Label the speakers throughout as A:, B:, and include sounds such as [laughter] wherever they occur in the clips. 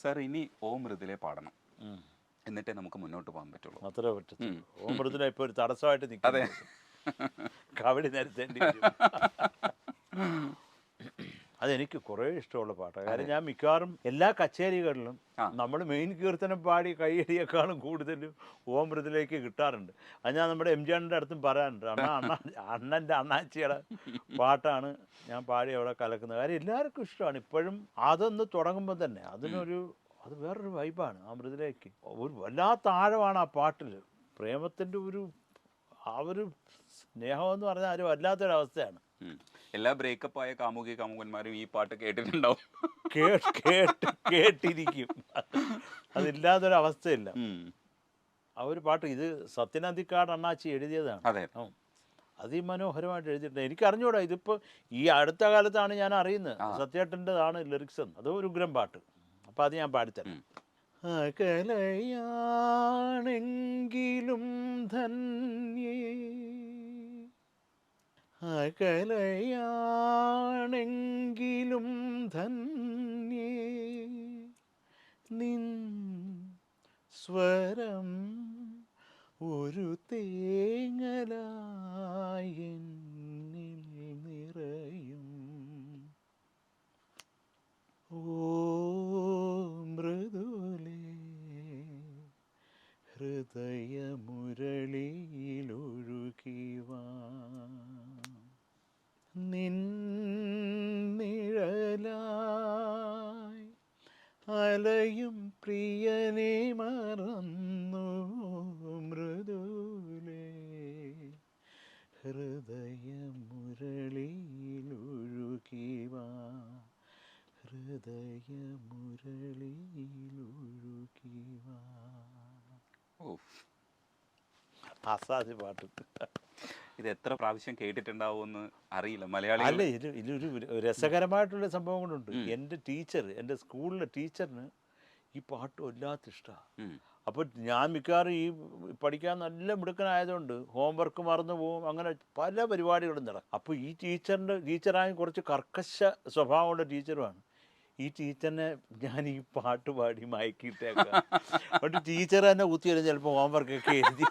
A: Sir ഇനി ഓം മൃദുലെ പാടണം എന്നിട്ടേ നമുക്ക് മുന്നോട്ട് പോകാൻ പറ്റുള്ളൂ
B: അത്രേ പറ്റും
A: ഉം.
B: ഓമ്പടത്തിന് ഇപ്പോൾ ഒരു തടസ്സമായിട്ട്
A: അതെ.
B: കവടി നിരത്തേണ്ടി. [laughs] അതെനിക്ക് കുറേ ഇഷ്ടമുള്ള പാട്ടാണ് കാരണം ഞാൻ മിക്കവാറും എല്ലാ കച്ചേരികളിലും നമ്മൾ മെയിൻ കീർത്തനം പാടി കൈയടിയേക്കാളും കൂടുതലും ഓമൃതിലേക്ക് കിട്ടാറുണ്ട്. അത് ഞാൻ നമ്മുടെ എം ജി അണ്ണന്റെ അടുത്തും പറയാറുണ്ട്. അണ്ണ അണ്ണ അണ്ണന്റെ അണ്ണാച്ചിയുടെ പാട്ടാണ് ഞാൻ പാടി അവിടെ കലക്കുന്നത്. കാര്യം എല്ലാവർക്കും ഇഷ്ടമാണ്. ഇപ്പോഴും അതൊന്ന് തുടങ്ങുമ്പോൾ തന്നെ അതിനൊരു അത് വേറൊരു വൈബാണ് ആ മൃതിലേക്ക് ഒരു വല്ലാത്ത ആഴമാണ് ആ പാട്ടിൽ. പ്രേമത്തിന്റെ ഒരു ആ ഒരു സ്നേഹമെന്ന് പറഞ്ഞാൽ ഒരു വല്ലാത്തൊരവസ്ഥയാണ്.
A: എല്ലാ ബ്രേക്കപ്പ് ആയ കാമുകി കാമുകന്മാരും ഈ പാട്ട് കേട്ടിട്ടുണ്ടാവും.
B: കേട്ട് കേട്ട് കേട്ടിരിക്കും. അതില്ലാത്തൊരവസ്ഥയില്ല.
A: അവസ്ഥയില്ല
B: ആ ഒരു പാട്ട് ഇത് സത്യനന്ദിക്കാട് അണ്ണാച്ചി എഴുതിയതാണ്.
A: അതെ.
B: അതിമനോഹരമായിട്ട് എഴുതിയിട്ടുണ്ട്. എനിക്ക് അറിഞ്ഞൂടാ ഇതിപ്പോൾ ഈ അടുത്ത കാലത്താണ് ഞാൻ അറിയുന്നത്. സത്യേട്ടന്റെതാണ് ലിറിക്സ് എന്ന്. അത് ഒരു ഉഗ്രം പാട്ട്. അപ്പൊ അത് ഞാൻ പാടിത്തരാം.
A: കലയാണെങ്കിലും
B: അകലയാണെങ്കിലും ധന്യേ അകലയാണെങ്കിലും ധന്യേ നിൻ സ്വരം ഒരു തേങ്ങലായി അലയും പ്രിയനെ മറന്നു മൃദുലേ. ഹൃദയമുരളിയിലൊഴുകിവാ. ഹൃദയമുരളിയിലൊഴുകിവാ. അസാധ്യ പാട്ട്.
A: ഇത് എത്ര പ്രാവശ്യം കേട്ടിട്ടുണ്ടാവുമെന്ന് അറിയില്ല. മലയാളി അല്ല
B: ഇത് ഇതൊരു രസകരമായിട്ടുള്ള സംഭവം കൊണ്ടുണ്ട്. എന്റെ ടീച്ചർ എന്റെ സ്കൂളിലെ ടീച്ചറിന് ഈ പാട്ട് വല്ലാത്ത ഇഷ്ടമാണ് അപ്പോൾ ഞാൻ മിക്കവാറും ഈ പഠിക്കാൻ നല്ല മിടുക്കനായതുകൊണ്ട് ഹോംവർക്ക് മറന്നു പോകും അങ്ങനെ പല പരിപാടികളും നടക്കും. അപ്പോൾ ഈ ടീച്ചറിന്റെ ടീച്ചറായ കുറച്ച് കർക്കശ സ്വഭാവമുള്ള ടീച്ചറുമാണ്. ഈ ടീച്ചറിനെ ഞാൻ ഈ പാട്ട് പാടി മയക്കിയിട്ടേക്കാം. [laughs] എന്നിട്ട് ടീച്ചർ തന്നെ കുത്തിയാലും ചിലപ്പോൾ ഹോംവർക്കൊക്കെ എഴുതി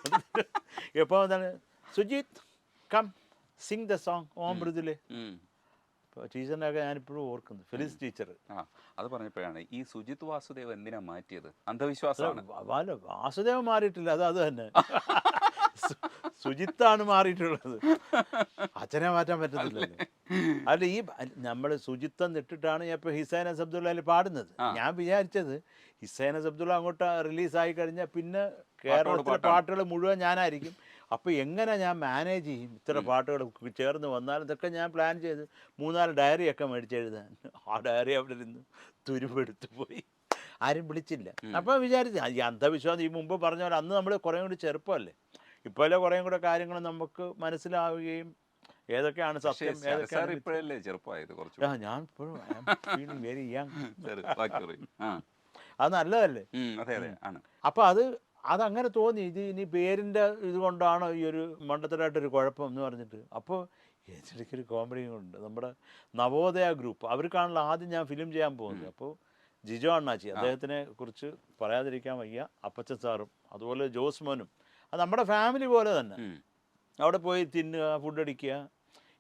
B: എപ്പോൾ എന്താണ് Sujith come sing the song ഓം മൃദുലെ. ടീച്ചറിനൊക്കെ ഞാനിപ്പോഴും ഓർക്കുന്നു. ഫിലിസ് ടീച്ചർ
A: ആ അത് പറഞ്ഞപ്പോഴാണ് ഈ സുജിത് വാസുദേവ് എന്തിനാ മാറ്റിയത്? അന്ധവിശ്വാസമാണ്.
B: വാസുദേവ് മാറിയിട്ടില്ല അത് അത് തന്നെ. സുജിത്താണ് മാറിയിട്ടുള്ളത്. അച്ഛനെ മാറ്റാൻ പറ്റത്തില്ലല്ലോ. അല്ല? ഈ നമ്മൾ സുജിത്തം ഇട്ടിട്ടാണ് ഞാൻ ഇപ്പോൾ ഹിസൈൻ അബ്ദുള്ളയിൽ പാടുന്നത്. ഞാൻ വിചാരിച്ചത് ഹിസൈന അബ്ദുള്ള അങ്ങോട്ട് റിലീസായി കഴിഞ്ഞാൽ പിന്നെ കേരളത്തിലെ. പാട്ടുകൾ മുഴുവൻ ഞാനായിരിക്കും. അപ്പോൾ എങ്ങനെ ഞാൻ മാനേജ് ചെയ്യും? ഇത്ര പാട്ടുകൾ ചേർന്ന് വന്നാൽ ഇതൊക്കെ ഞാൻ പ്ലാൻ ചെയ്ത് മൂന്നാൽ ഡയറിയൊക്കെ മേടിച്ചെഴുതാൻ ആ ഡയറി അവിടെ നിന്ന് തുരുവെടുത്ത് പോയി. ആരും വിളിച്ചില്ല. അപ്പോൾ വിചാരിച്ചു ഈ അന്ധവിശ്വാസം ഈ മുമ്പ് പറഞ്ഞ പോലെ അന്ന് നമ്മൾ കുറേ കൂടി ചെറുപ്പമല്ലേ? ഇപ്പോഴല്ലേ കുറേ കൂടെ കാര്യങ്ങൾ നമുക്ക് മനസ്സിലാവുകയും ഏതൊക്കെയാണ് സത്യം ഏതൊക്കെയാണ്
A: ഇപ്പോഴല്ലേ ചെറുപ്പമായത് കുറച്ച്
B: ആ ഞാൻ ഇപ്പോഴും വെരി യങ് അത് നല്ലതല്ലേ?
A: അതെ അതെ ആണ്.
B: അപ്പോൾ അത് അതങ്ങനെ തോന്നി. ഇത് ഇനി പേരിന്റെ ഇതുകൊണ്ടാണ് ഈ ഒരു മണ്ടത്തരായിട്ടൊരു കുഴപ്പം എന്ന് പറഞ്ഞിട്ട്. അപ്പോൾ എനിക്കൊരു കോമഡിയും ഉണ്ട്. നമ്മുടെ നവോദയ ഗ്രൂപ്പ് അവർക്കാണല്ലോ ആദ്യം ഞാൻ ഫിലിം ചെയ്യാൻ പോകുന്നത്. അപ്പോൾ ജിജോ അണ്ണാച്ചി അദ്ദേഹത്തിനെ കുറിച്ച് പറയാതിരിക്കാൻ വയ്യ. അപ്പച്ച സാറും അതുപോലെ ജോസ്മോനും. അത് നമ്മുടെ ഫാമിലി പോലെ തന്നെ. അവിടെ പോയി തിന്നുക ഫുഡ് അടിക്കുക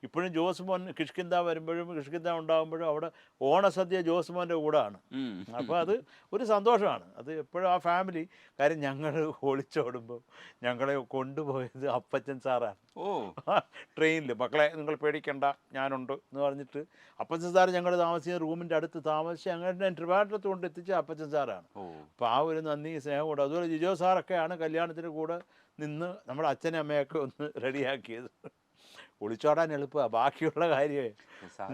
B: ഇപ്പോഴും ജോസ് മോൻ കിഷ്കിന്ത വരുമ്പോഴും കിഷ്കിന്ത ഉണ്ടാകുമ്പോഴും അവിടെ ഓണസദ്യ ജോസ് മോന്റെ കൂടെയാണ്
A: ആണ്
B: അപ്പോൾ അത് ഒരു സന്തോഷമാണ്. അത് എപ്പോഴും ആ ഫാമിലി കാര്യം ഞങ്ങൾ ഒളിച്ചോടുമ്പോൾ ഞങ്ങളെ കൊണ്ടുപോയത് അപ്പച്ചൻ സാറാണ്.
A: ഓ.
B: ട്രെയിനിൽ മക്കളെ നിങ്ങൾ പേടിക്കണ്ട ഞാനുണ്ട് എന്ന് പറഞ്ഞിട്ട് അപ്പച്ചൻ സാർ ഞങ്ങൾ താമസിക്കുന്ന റൂമിന്റെ അടുത്ത് താമസിച്ച് ഞങ്ങളുടെ ട്രിവാൻഡ്രത്ത് കൊണ്ട് എത്തിച്ച അപ്പച്ചൻ സാറാണ്. അപ്പോൾ ആ ഒരു നന്ദി സ്നേഹം കൂടെ. അതുപോലെ ജിജോ സാറൊക്കെയാണ് കല്യാണത്തിന് കൂടെ നിന്ന് നമ്മുടെ അച്ഛനും അമ്മയൊക്കെ ഒന്ന് റെഡിയാക്കിയത്. ഒളിച്ചോടാൻ എളുപ്പമാണ് ബാക്കിയുള്ള കാര്യമേ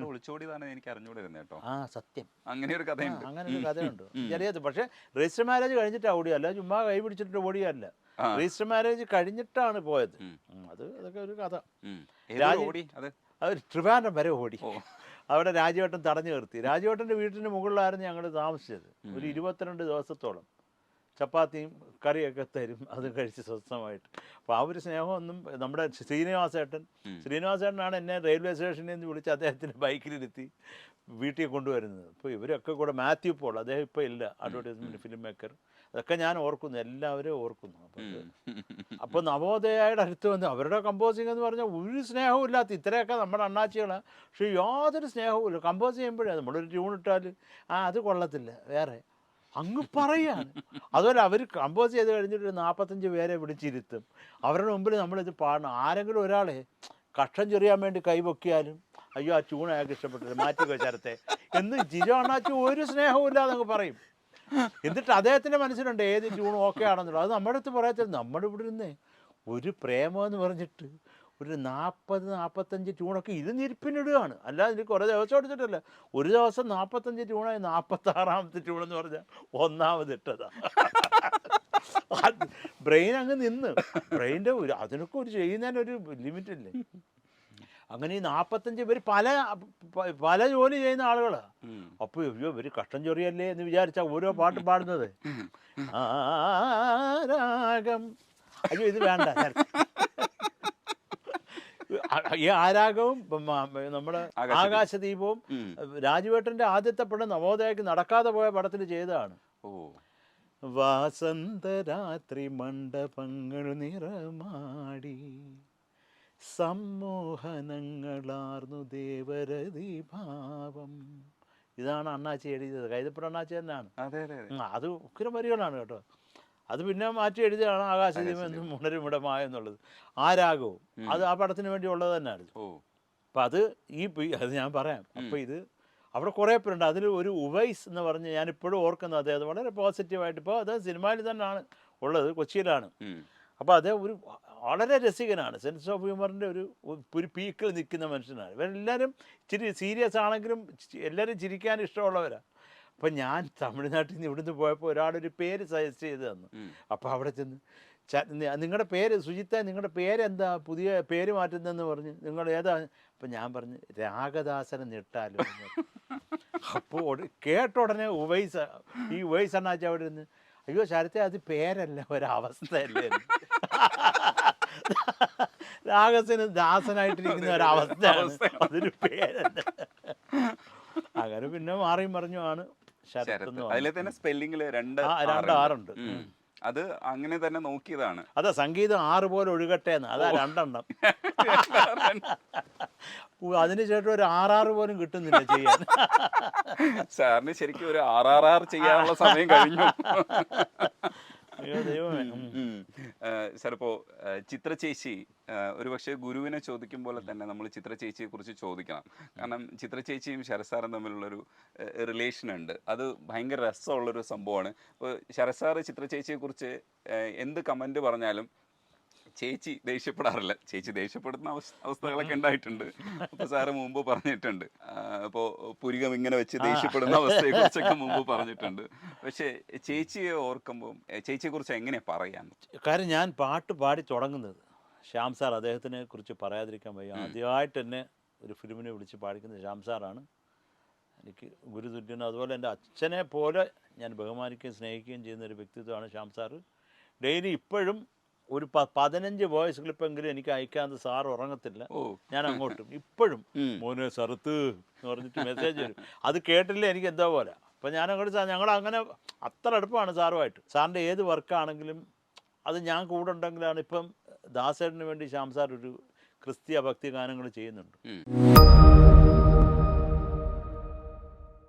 A: ഒളിച്ചോടിയതാണ് എനിക്ക് അറിഞ്ഞുകൂടിരുന്നത് കേട്ടോ.
B: ആ സത്യം.
A: അങ്ങനെ ഒരു കഥയുണ്ട്
B: അങ്ങനെ ഒരു കഥയുണ്ട്. ചെറിയത് പക്ഷേ രജിസ്റ്റർ മാരേജ് കഴിഞ്ഞിട്ടാണ് ഓടിയല്ല ചുമ്മാ കൈ പിടിച്ചിട്ട് ഓടിയല്ല. രജിസ്റ്റർ മാരേജ് കഴിഞ്ഞിട്ടാണ് പോയത്. അത് അതൊക്കെ ഒരു കഥ. രാജി- അവർ ട്രിവാൻഡ്രം വരെ ഓടി. അവിടെ രാജവട്ടം തടഞ്ഞു നിർത്തി. രാജവട്ടന്റെ വീട്ടിന് മുകളിലായിരുന്നു ഞങ്ങൾ താമസിച്ചത്. ഒരു. ഇരുപത്തിരണ്ട് ദിവസത്തോളം. ചപ്പാത്തിയും കറിയൊക്കെ തരും. അത് കഴിച്ച് സ്വസ്ഥമായിട്ട്. അപ്പോൾ ആ ഒരു സ്നേഹമൊന്നും നമ്മുടെ ശ്രീനിവാസേട്ടൻ. ശ്രീനിവാസേട്ടനാണ് എന്നെ റെയിൽവേ സ്റ്റേഷനിൽ നിന്ന് വിളിച്ച് അദ്ദേഹത്തിന്റെ ബൈക്കിലിരുത്തി വീട്ടിൽ കൊണ്ടുവരുന്നത്. അപ്പോൾ ഇവരൊക്കെ കൂടെ മാത്യു പോൾ അദ്ദേഹം ഇപ്പോൾ ഇല്ല. Advertisement film maker. അതൊക്കെ ഞാൻ ഓർക്കുന്നു എല്ലാവരും ഓർക്കുന്നു. അപ്പോൾ [laughs] അപ്പോൾ നവോദയയുടെ അടുത്ത് വന്ന് അവരുടെ കമ്പോസിങ് എന്ന് പറഞ്ഞാൽ ഒരു സ്നേഹവും ഇല്ലാത്ത ഇത്രയൊക്കെ നമ്മുടെ അണ്ണാച്ചികളാണ് പക്ഷേ യാതൊരു സ്നേഹവും ഇല്ല. കമ്പോസ് ചെയ്യുമ്പോഴേ നമ്മളൊരു ട്യൂൺ ഇട്ടാൽ ആ അത് കൊള്ളത്തില്ല വേറെ. അങ്ങ് പറയാണ്. അതുപോലെ അവർ കമ്പോസ് ചെയ്ത് കഴിഞ്ഞിട്ട് ഒരു നാൽപ്പത്തഞ്ച് പേരെ വിളിച്ചിരുത്തും. അവരുടെ മുമ്പിൽ നമ്മളിത് പാടണം. ആരെങ്കിലും ഒരാളെ കഷ്ടം ചെറിയാൻ വേണ്ടി കൈവൊക്കിയാലും അയ്യോ ആ ട്യൂൺ അയാൾക്ക് ഇഷ്ടപ്പെട്ടില്ല മാറ്റി വെച്ചാരത്തെ എന്ന് ജിജോ ഒരു സ്നേഹവും ഇല്ലാതങ്ങ് പറയും. എന്നിട്ട് അദ്ദേഹത്തിന്റെ മനസ്സിലുണ്ട് ഏത് ട്യൂൺ ഓക്കെ ആണെന്നുള്ളത്. അത് നമ്മുടെ അടുത്ത് പറയത്തില്ല നമ്മുടെ ഇവിടെ ഇരുന്നേ ഒരു പ്രേമം എന്ന് പറഞ്ഞിട്ട് ഒരു നാൽപ്പത് നാൽപ്പത്തഞ്ച് ട്യൂണൊക്കെ ഇരുന്നിരിപ്പിനിടുകയാണ്. അല്ലാതെ ഇതിന് കുറേ ദിവസം അടിച്ചിട്ടല്ല ഒരു ദിവസം നാൽപ്പത്തഞ്ച് ട്യൂണായി നാൽപ്പത്താറാമത്തെ ട്യൂൺ എന്ന് പറഞ്ഞാൽ ഒന്നാമത് ഇട്ടതാണ് ബ്രെയിൻ അങ്ങ് നിന്ന്. ബ്രെയിന്റെ ഒരു അതിനൊക്കെ ഒരു ചെയ്യുന്നതിന് ഒരു ലിമിറ്റ് ഇല്ലേ അങ്ങനെ ഈ നാൽപ്പത്തഞ്ച് പേര് പല പല ജോലി ചെയ്യുന്ന ആളുകളാണ്. അപ്പോൾ അയ്യോ ഇവർ കഷ്ടം ചൊറിയല്ലേ എന്ന് വിചാരിച്ചാൽ ഓരോ പാട്ട് പാടുന്നത്. ആ രാഗം. അയ്യോ ഇത് വേണ്ട. ഈ ആരാഗവും നമ്മുടെ
A: ആകാശദീപം.
B: ആകാശദീപവും രാജുവേട്ടന്റെ ആദ്യത്തെ പടം നവോദയക്ക് നടക്കാതെ പോയ പടത്തിൽ ചെയ്തതാണ്. വാസന്തരാത്രി മണ്ഡപങ്ങൾ നിറമാടി സമ്മോഹനങ്ങളാർന്നു ദേവരതി ഭാവം. ഇതാണ് അണ്ണാച്ചി എഴുതിയത്. കൈതപ്പുറം അണ്ണാച്ചി തന്നെയാണ്.
A: അതെ അതെ അതെ.
B: ഉം, അത് ഉഗ്രം വരികളാണ് കേട്ടോ. അത് പിന്നെ മാറ്റി എഴുതിയാണ് ആകാശദീപം എന്നും ഉണരുമിടമായ എന്നുള്ളത്. ആ രാഗവും. അത് ആ പടത്തിന് വേണ്ടി ഉള്ളത് തന്നെയാണ്
A: ഓ.
B: അപ്പം അത് ഈ അത് ഞാൻ പറയാം. അപ്പോൾ ഇത് അവിടെ കുറേ പേരുണ്ട്. അതിൽ ഒരു ഉവൈസ് എന്ന് പറഞ്ഞ് ഞാൻ ഇപ്പോഴും ഓർക്കുന്നത് അദ്ദേഹം വളരെ പോസിറ്റീവായിട്ട് ഇപ്പോൾ അത് സിനിമയിൽ തന്നെയാണ് ഉള്ളത്. കൊച്ചിയിലാണ്. അപ്പോൾ അദ്ദേഹം ഒരു വളരെ രസികനാണ്. സെൻസ് ഓഫ് ഹ്യൂമറിന്റെ ഒരു ഒരു പീക്കിൽ നിൽക്കുന്ന മനുഷ്യനാണ്. ഇവരെല്ലാവരും ഇച്ചിരി സീരിയസ് ആണെങ്കിലും എല്ലാവരും ചിരിക്കാൻ ഇഷ്ടമുള്ളവരാണ് അപ്പം ഞാൻ തമിഴ്നാട്ടിൽ നിന്ന് ഇവിടുന്ന് പോയപ്പോൾ ഒരാളൊരു പേര് സജസ്റ്റ് ചെയ്ത് തന്നു.
A: അപ്പൊ
B: അപ്പോൾ അവിടെ ചെന്ന് നിങ്ങളുടെ പേര് സുജിത്ത നിങ്ങളുടെ പേരെന്താ പുതിയ പേര് മാറ്റുന്നതെന്ന് പറഞ്ഞ് നിങ്ങൾ ഏതാ? അപ്പം ഞാൻ പറഞ്ഞു രാഗദാസനെ നിട്ടാലും അപ്പോൾ കേട്ട ഉടനെ ഉവൈസ് ഈ ഉവൈസ് അണ്ണാച്ച അവിടെ നിന്ന് അയ്യോ ശരത്തെ അത് പേരല്ല ഒരവസ്ഥയല്ലേ രാഗസന് ദാസനായിട്ടിരിക്കുന്ന ഒരവസ്ഥ അതൊരു പേരല്ല. അങ്ങനെ പിന്നെ മാറിയും
A: പറഞ്ഞു
B: എന്ന്
A: അതിലെ തന്നെ സ്പെല്ലിംഗിൽ രണ്ട്
B: രണ്ട്.
A: ആറുണ്ട്. അത് അങ്ങനെ തന്നെ നോക്കിയതാണ്.
B: അതെ സംഗീതം ആറ് പോലെ ഒഴുകട്ടെ എന്ന് അതാ രണ്ടെണ്ണം. അതിനുശേഷം ഒരു ആറാറ് പോലും കിട്ടുന്നില്ല ചെയ്യാൻ.
A: സാറിന് ശരിക്കും ഒരു ആർ ആർ ആർ ചെയ്യാനുള്ള സമയം കഴിഞ്ഞു. [laughs]
B: അയ്യോ ദൈവമേ ഉം.
A: ഉം. ഏഹ് ചിലപ്പോ ഏഹ് ചിത്ര ചേച്ചി ഒരുപക്ഷെ ഗുരുവിനെ ചോദിക്കും പോലെ തന്നെ നമ്മൾ ചിത്രചേച്ചിയെ കുറിച്ച് ചോദിക്കണം കാരണം ചിത്രചേച്ചിയും ശരസാറും തമ്മിലുള്ളൊരു റിലേഷൻ ഉണ്ട് അത് ഭയങ്കര രസമുള്ളൊരു സംഭവമാണ് ഇപ്പോൾ ശരസാറ് ചിത്ര ചേച്ചിയെ കുറിച്ച് എന്ത് കമന്റ് പറഞ്ഞാലും ചേച്ചി ദേഷ്യപ്പെടാറില്ല. ചേച്ചി ദേഷ്യപ്പെടുന്ന അവസ്ഥകളൊക്കെ ഉണ്ടായിട്ടുണ്ട്. അപ്പൊ സാറ് മുമ്പ് പറഞ്ഞിട്ടുണ്ട്. അപ്പോ പുരികം ഇങ്ങനെ വെച്ച് ദേഷ്യപ്പെടുന്ന അവസ്ഥയെ കുറിച്ചൊക്കെ മുമ്പ് പറഞ്ഞിട്ടുണ്ട്. പക്ഷേ ചേച്ചിയെ ഓർക്കുമ്പോൾ ചേച്ചിയെ കുറിച്ച് എങ്ങനെയാ പറയാൻ?
B: കാര്യം ഞാൻ പാട്ട് പാടി തുടങ്ങുന്നത്. ശ്യാം സാർ അദ്ദേഹത്തിനെ കുറിച്ച് പറയാതിരിക്കാൻ വയ്യ. ആദ്യമായിട്ട് തന്നെ ഒരു ഫിലിമിനെ വിളിച്ച് പാടിക്കുന്നത് ശ്യാം സാറാണ്. എനിക്ക് ഗുരുതുല്യനും അതുപോലെ എന്റെ അച്ഛനെ പോലെ ഞാൻ ബഹുമാനിക്കുകയും സ്നേഹിക്കുകയും ചെയ്യുന്ന ഒരു വ്യക്തിത്വമാണ് ശ്യാം സാറ്. ഡെയിലി ഇപ്പോഴും ഒരു പതിനഞ്ച് വോയിസ് ക്ലിപ്പെങ്കിലും എനിക്ക് അയക്കാതെ സാർ ഉറങ്ങത്തില്ല. ഞാൻ അങ്ങോട്ടും. ഇപ്പോഴും [laughs] മോനെ സറുത്ത് എന്ന് പറഞ്ഞിട്ട് മെസ്സേജ് വരും. അത് കേട്ടില്ല എനിക്ക് എന്തോ പോലെ. അപ്പം ഞാൻ അങ്ങോട്ട് സാർ ഞങ്ങൾ അങ്ങനെ അത്ര അടുപ്പമാണ് സാറുമായിട്ട്. സാറിന്റെ ഏത് വർക്കാണെങ്കിലും അത് ഞാൻ കൂടെ ഉണ്ടെങ്കിലാണ് ഇപ്പം ദാസേട്ടന് വേണ്ടി ശ്യാം സാർ ഒരു ക്രിസ്തീയ ഭക്തി ഗാനങ്ങൾ ചെയ്യുന്നുണ്ട്.